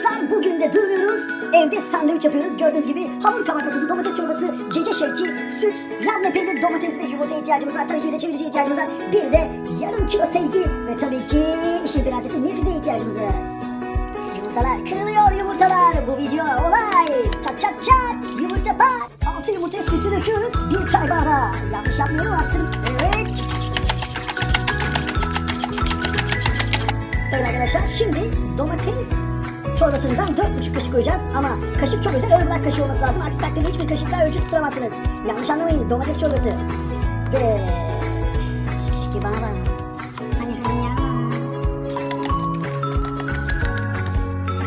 arkadaşlar bugün de durmuyoruz. Evde sandviç yapıyoruz. Gördüğünüz gibi hamur kabartma tuzu, domates çorbası, gece şevki, süt, labne peynir, domates ve yumurta ihtiyacımız var. Tabii ki bir de çevirici ihtiyacımız var. Bir de yarım kilo sevgi ve tabii ki işin prensesi Nefize ihtiyacımız var. Yumurtalar kırılıyor yumurtalar. Bu video olay. Çat çat çat. Yumurta bak. Altı yumurtaya sütü döküyoruz. Bir çay bardağı. Yanlış yapmıyorum attım. Evet. Evet arkadaşlar şimdi domates çorbasından 4,5 kaşık koyacağız ama kaşık çok özel örgüler kaşığı olması lazım. Aksi takdirde hiçbir kaşıkla ölçü tutturamazsınız. Yanlış anlamayın domates çorbası. Ve şık bana bak. Hani hani ya.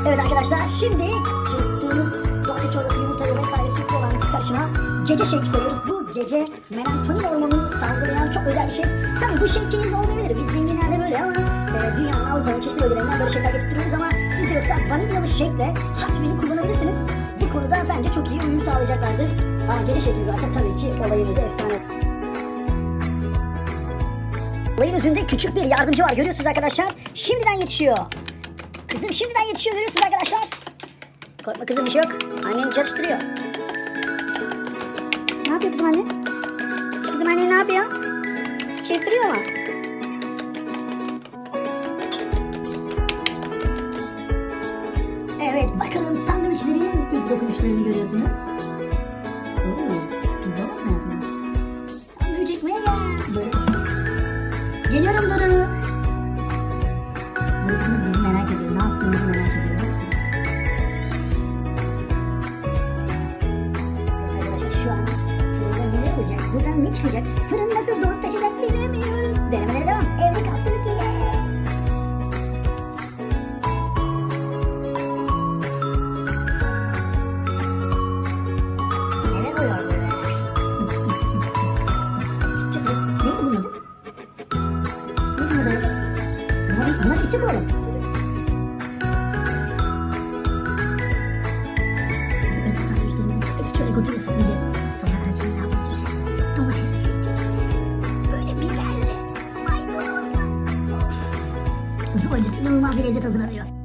Evet arkadaşlar şimdi çırptığımız domates çorbası yumurtayı vesaire sütlü olan karışıma gece şevki koyuyoruz. Bu gece melatonin hormonunu salgılayan çok özel bir şey. Tabii bu şevkiniz olmayabilir. Biz zenginlerde böyle ama e, dünyanın Avrupa'nın çeşitli bölgelerinden böyle şeyler getirtiyoruz ama siz de yoksa vanilyalı şekle Hot Wheel'i kullanabilirsiniz. Bu konuda bence çok iyi uyum sağlayacaklardır. Ama gece şekliniz varsa tabii ki olayınızı efsane. Olayın özünde küçük bir yardımcı var görüyorsunuz arkadaşlar. Şimdiden yetişiyor. Kızım şimdiden yetişiyor görüyorsunuz arkadaşlar. Korkma kızım bir şey yok. Annen çalıştırıyor. Ne yapıyor kızım anne? Kızım anne ne yapıyor? Çırpırıyor mu? Evet bakalım sandviçlerin ilk dokunuşlarını görüyorsunuz. Pizza olmasın hayatım. Sandviç ekmeğe gel. Geliyorum Duru. Duru kızımız bizi merak ediyor. Ne yaptığımızı merak ediyor. arkadaşlar şu an fırında neler olacak? Buradan ne çıkacak? Fırın nasıl doğup taşacak bilemiyoruz. Bunlar isim bu arada. Bu özel sandviçlerimizi tabii ki inanılmaz bir lezzet hazırlanıyor.